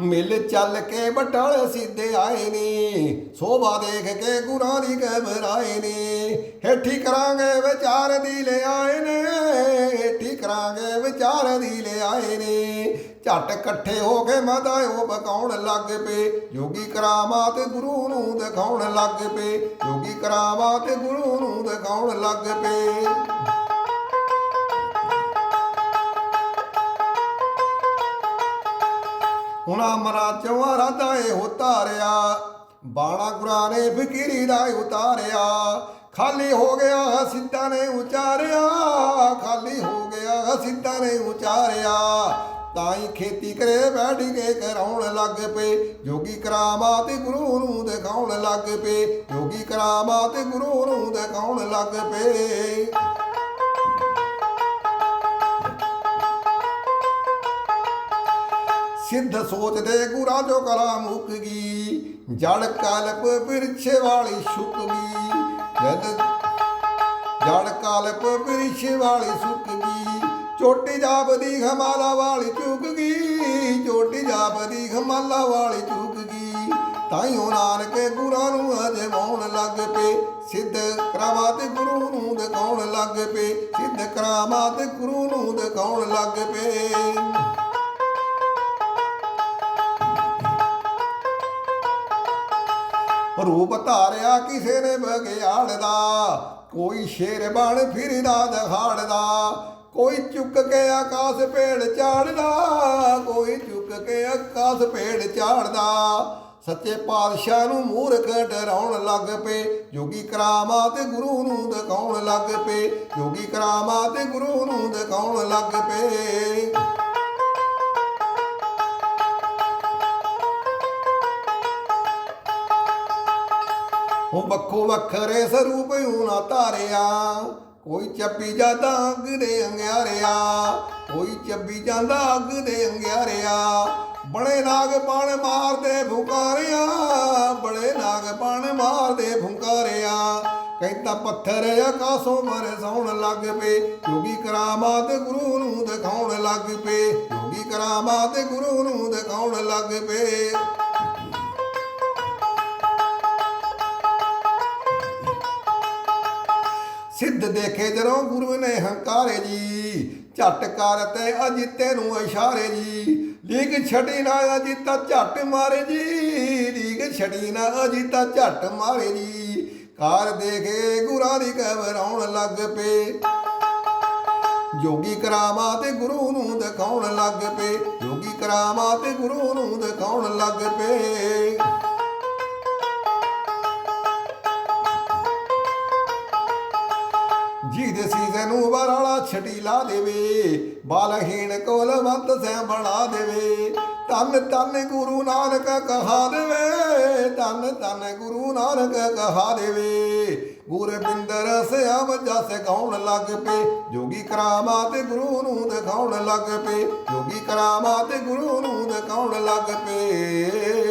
ਮਿਲ ਚੱਲ ਕੇ ਬਟਾਲੇ ਸਿੱਧੇ ਆਏ ਨੇ, ਸੋਭਾ ਦੇਖ ਕੇ ਗੁਰਾਂ ਦੀ ਘਬਰਾਏ ਨੇ। ਹੇਠੀ ਕਰਾਂਗੇ ਵਿਚਾਰ ਦੀ ਲੈ ਆਏ ਨੇ, ਹੇਠੀ ਕਰਾਂਗੇ ਵਿਚਾਰ ਦੀ ਲੈ ਆਏ ਨੇ। ਝੱਟ ਇਕੱਠੇ ਹੋ ਕੇ ਮਦਾਇਓ ਬਕਾਉਣ ਲੱਗ ਪਏ ਯੋਗੀ ਕਰਾਮਾਤ ਗੁਰੂ ਨੂੰ ਦਿਖਾਉਣ ਲੱਗ ਪਏ ਯੋਗੀ ਕਰਾਮਾਤ ਗੁਰੂ ਨੂੰ ਦਿਖਾਉਣ ਲੱਗ ਪਏ। ਉਹਨਾਂ ਮਰਾ ਚਵਾਂ ਰਾਦਾ ਏ ਉਤਾਰਿਆ। ਬਾਣਾ ਗੁਰਾਂ ਨੇ ਫਕੀਰੀ ਦਾ ਉਤਾਰਿਆ। ਖਾਲੀ ਹੋ ਗਿਆ ਸਿੱਧਾ ਨੇ ਉਚਾਰਿਆ। ਖਾਲੀ ਹੋ ਗਿਆ ਸਿੱਧਾ ਨੇ ਉਚਾਰਿਆ। ਤਾਂ ਹੀ ਖੇਤੀ ਕਰੇ ਬੈਠ ਕੇ ਕਰਾਉਣ ਲੱਗ ਪਏ। ਜੋਗੀ ਕਰਾਮਾਤ ਗੁਰੂ ਨੂੰ ਦਿਖਾਉਣ ਲੱਗ ਪਏ। ਜੋਗੀ ਕਰਾਮਾਤ ਗੁਰੂ ਨੂੰ ਦਿਖਾਉਣ ਲੱਗ ਪਏ। ਸਿੱਧ ਸੋਚਦੇ ਗੁਰਾਂ ਜੋ ਕਲਾ ਮੁੱਕ ਗਈ ਜੜ ਕਲਪ ਬਿਰਛੇ ਵਾਲੀ ਸੁੱਕ ਗਈ ਜਦ ਜੜ ਕਲਪ ਬਿਰਛੇ ਵਾਲੀ ਸੁੱਕ ਗਈ ਚੋਟੀ ਜਾਪਦੀ ਹਮਾਲਾ ਵਾਲੀ ਚੁੱਕ ਗਈ ਚੋਟੀ ਜਾਪਦੀ ਖਮਾਲਾ ਵਾਲੀ ਚੁੱਕ ਗਈ ਤਾਈਓ ਨਾਨਕ ਗੁਰਾਂ ਨੂੰ ਅਜਮਾਉਣ ਲੱਗ ਪਏ ਸਿੱਧ ਕਰਾਮਾਤ ਗੁਰੂ ਨੂੰ ਦਿਖਾਉਣ ਲੱਗ ਪਏ ਸਿੱਧ ਕਰਾਮਾਤ ਗੁਰੂ ਨੂੰ ਦਿਖਾਉਣ ਲੱਗ ਪਏ ਰੂਪ ਧਾਰਿਆ ਕਿਸੇ ਨੇ ਬਗਿਆੜ ਦਾ ਕੋਈ ਸ਼ੇਰ ਬਣ ਫਿਰਦਾ ਦਹਾੜਦਾ ਕੋਈ ਚੁੱਕ ਕੇ ਆਕਾਸ਼ ਪੇੜ ਚਾੜਦਾ। ਕੋਈ ਚੁੱਕ ਕੇ ਆਕਾਸ਼ ਭੇੜ ਚਾੜਦਾ। ਸੱਚੇ ਪਾਤਸ਼ਾਹ ਨੂੰ ਮੂਰਖ ਡਰਾਉਣ ਲੱਗ ਪਏ। ਜੋਗੀ ਕਰਾਮਾਤ ਗੁਰੂ ਨੂੰ ਦਿਖਾਉਣ ਲੱਗ ਪਏ। ਜੋਗੀ ਕਰਾਮਾਤ ਗੁਰੂ ਨੂੰ ਦਿਖਾਉਣ ਲੱਗ ਪਏ। ਉਹ ਵੱਖੋ ਵੱਖਰੇ ਸਰੂਪ ਨਾ ਧਾਰਿਆ। ਕੋਈ ਚੱਬੀ ਜਾਂਦਾ ਅੱਗ ਦੇ ਅੰਗਿਆਰਿਆ, ਕੋਈ ਚੱਬੀ ਜਾਂਦਾ ਅੱਗ ਦੇ ਅੰਗਿਆਰਿਆ। ਬੜੇ ਨਾਗ ਪਾਣ ਮਾਰਦੇ ਫੁਕਾਰਿਆ, ਬੜੇ ਨਾਗ ਪਾਣ ਮਾਰਦੇ ਫੁਕਾਰਿਆ। ਕਹਿੰਦਾ ਪੱਥਰ ਆਕਾਸ਼ੋਂ ਮਰ ਸੌਣ ਲੱਗ ਪਏ, ਜੋਗੀ ਕਰਾਮਾਤ ਗੁਰੂ ਨੂੰ ਦਿਖਾਉਣ ਲੱਗ ਪਏ। ਜੋਗੀ ਕਰਾਮਾਤ ਗੁਰੂ ਨੂੰ ਦਿਖਾਉਣ ਲੱਗ ਪਏ। ਸਿੱਧ ਦੇਖੇ ਜਦੋਂ ਗੁਰੂ ਨੇ ਹੰਕਾਰੇ ਜੀ, ਝਟ ਕਰ ਤੇ ਅਜਿੱਤੇ ਨੂੰ ਇਸ਼ਾਰੇ ਜੀ। ਲੀਗ ਛੜੀ ਨਾ ਅਜਿੱਤਾ, ਝਟ ਮਾਰੇ ਜੀ। ਲੀਗ ਛੜੀ ਨਾ ਅਜਿੱਤਾ, ਝਟ ਮਾਰੇ ਜੀ। ਕਾਰ ਦੇਖੇ ਗੁਰਾਂ ਦੀ ਘਬਰਾਉਣ ਲੱਗ ਪਏ। ਜੋਗੀ ਕਰਾਮਾ ਤੇ ਗੁਰੂ ਨੂੰ ਦਿਖਾਉਣ ਲੱਗ ਪਏ। ਜੋਗੀ ਕਰਾਮਾ ਤੇ ਗੁਰੂ ਨੂੰ ਦਿਖਾਉਣ ਲੱਗ ਪਏ। ਜਿਹਦੇ ਸੀਜ਼ਨ ਨੂੰ ਬਰਾਲਾ ਛਟੀ ਲਾ ਦੇਵੇ, ਬਾਲਹੀਣ ਕੋਲ ਸੈ ਬਣਾ ਦੇਵੇ। ਤਨ ਤਨ ਗੁਰੂ ਨਾਨਕ ਕਹਾ ਦੇਵੇ ਤਨ ਤਨ ਗੁਰੂ ਨਾਨਕ ਕਹਾ ਦੇਵੇ। ਗੁਰ ਬਿੰਦਰ ਸਿਆਮ ਜਸ ਗਾਉਣ ਲੱਗ ਪਏ, ਜੋਗੀ ਕਰਾਮਾ ਤੇ ਗੁਰੂ ਨੂੰ ਦਿਖਾਉਣ ਲੱਗ ਪਏ, ਜੋਗੀ ਕਰਾਮਾ ਤੇ ਗੁਰੂ ਨੂੰ ਦਿਖਾਉਣ ਲੱਗ ਪਏ।